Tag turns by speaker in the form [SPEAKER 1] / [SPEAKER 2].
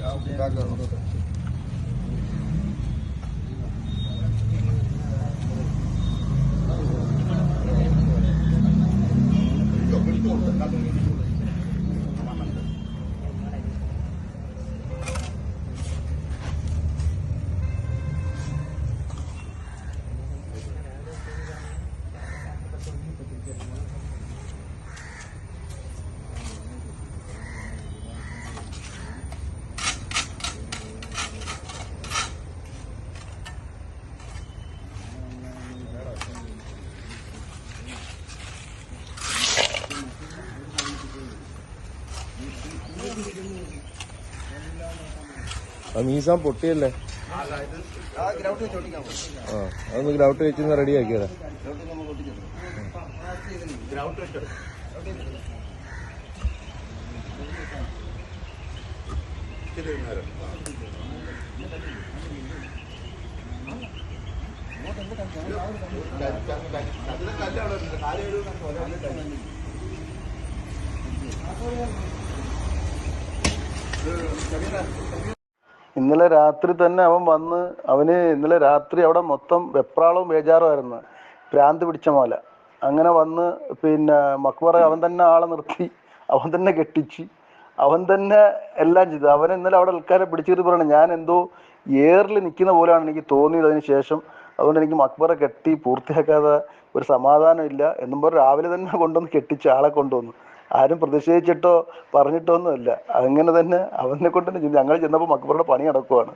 [SPEAKER 1] ആ മീസാൻ പൊട്ടിയല്ലേ
[SPEAKER 2] ആ ഗ്രൗണ്ട് വെച്ച് പൊട്ടിയല്ലേ?
[SPEAKER 1] ആ അതൊന്ന് ഗ്രൗട്ട് വെച്ച് റെഡി ആക്കിയതാ.
[SPEAKER 2] ഗ്രൗണ്ട് വെച്ച്
[SPEAKER 3] ഇന്നലെ രാത്രി തന്നെ അവൻ വന്ന് അവന് ഇന്നലെ രാത്രി അവിടെ മൊത്തം വെപ്രാളവും ബേജാറുമായിരുന്നു പ്രാന്ത് പിടിച്ച പോലെ അങ്ങനെ വന്ന് പിന്നെ മക്ബറ അവൻ തന്നെ ആളെ നിർത്തി. അവൻ തന്നെ കെട്ടിച്ച്. അവൻ തന്നെ എല്ലാം ചെയ്തു. അവൻ ഇന്നലെ അവിടെ ആൾക്കാരെ പിടിച്ചിട്ട് പറയണം ഞാൻ എന്തോ ഏറിൽ നിൽക്കുന്ന പോലെയാണ് എനിക്ക് തോന്നിയത് അതിന് ശേഷം. അതുകൊണ്ട് എനിക്ക് മക്ബറ കെട്ടി പൂർത്തിയാക്കാതെ ഒരു സമാധാനം ഇല്ല. എന്നും പറഞ്ഞ് രാവിലെ തന്നെ കൊണ്ടുവന്ന് കെട്ടിച്ച് ആളെ കൊണ്ടുവന്നു. ആരും പ്രതിഷേധിച്ചിട്ടോ പറഞ്ഞിട്ടോ ഒന്നുമില്ല അങ്ങനെ തന്നെ അവനെ കൊണ്ട് തന്നെ ഞങ്ങൾ ചെന്നപ്പോൾ മക്ബറുടെ പണി നടക്കുവാണ്.